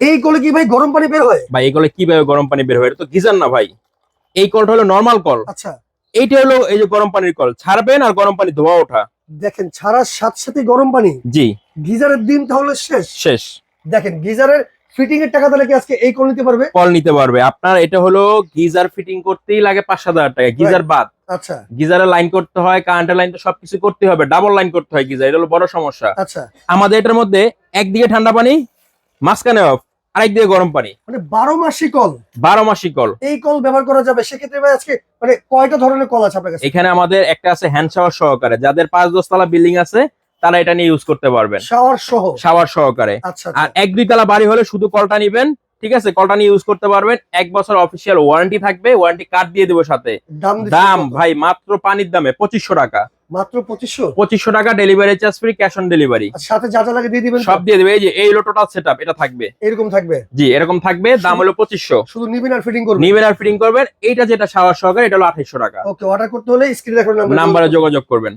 এই কলে কি ভাই গরম পানি বের হয়? ভাই এগুলো কীভাবে গরম পানি বের হয়? এটা তো গিজার না ভাই। এই কলটা হলো নর্মাল কল। আচ্ছা। এইটা হলো এই যে গরম পানির কল। ছাড়বেন আর গরম পানি ধোয়া ওঠা। দেখেন ছাড়ার সাথে সাথে গরম পানি। জি। গিজারের দিন তাহলে শেষ। শেষ। দেখেন গিজারের ফিটিং এর টাকা তাহলে কি আজকে এই কল নিতে পারবে? কল নিতে পারবে। আপনার এটা হলো গিজার ফিটিং করতেই লাগে পাঁচ সাত হাজার টাকা। গিজার বাদ। আচ্ছা। গিজারের লাইন করতে হয় কারেন্টের লাইন তো সবকিছু করতে হবে। ডাবল লাইন করতে হয় গিজার। এটা হলো বড় সমস্যা। আচ্ছা। আমাদের এটার মধ্যে একদিকে ঠান্ডা পানি মাঝখানে অফ আরেকদিকে গরম পানি। মানে বারো মাসি কল। বারো মাসিক কল। এই কল ব্যবহার করা যাবে? সেক্ষেত্রে ভাই আজকে মানে কয়টা ধরনের কল আছে আপনার কাছে? এখানে আমাদের একটা আছে হ্যান্ড শাওয়ার সহকারে। যাদের পাঁচ দশতলা বিল্ডিং আছে তারা এটা নিয়ে ইউজ করতে পারবেন। শাওয়ার সহ? শাওয়ার সহকারে। আচ্ছা আর আচ্ছা এক দুই তলা বাড়ি হলে শুধু কলটা নিবেন ঠিক আছে? কলটা নিয়ে ইউজ করতে পারবেন। এক বছর অফিসিয়াল ওয়ারেন্টি থাকবে ওয়ারেন্টি কার্ড দিয়ে দেবো সাথে। দাম? ভাই মাত্র পানির দামে পঁচিশশো টাকা। মাত্র টাকা delivery charge free cash on delivery সাথে যা যা লাগে দিয়ে দিবেন সব দিয়ে দেবে। এই যে এই হলো টোটাল সেট এটা থাকবে। এরকম থাকবে? জি এরকম থাকবে। দাম হলো পঁচিশশো। শুধু নিবেন আর ফিটিং করবেন? নিবেন আর ফিটিং করবেন। এইটা যেটা সহকারে এটা হলো টাকা। ওকে অর্ডার করতে হলে স্ক্রিনে দেখুন নাম্বারে যোগাযোগ করবেন।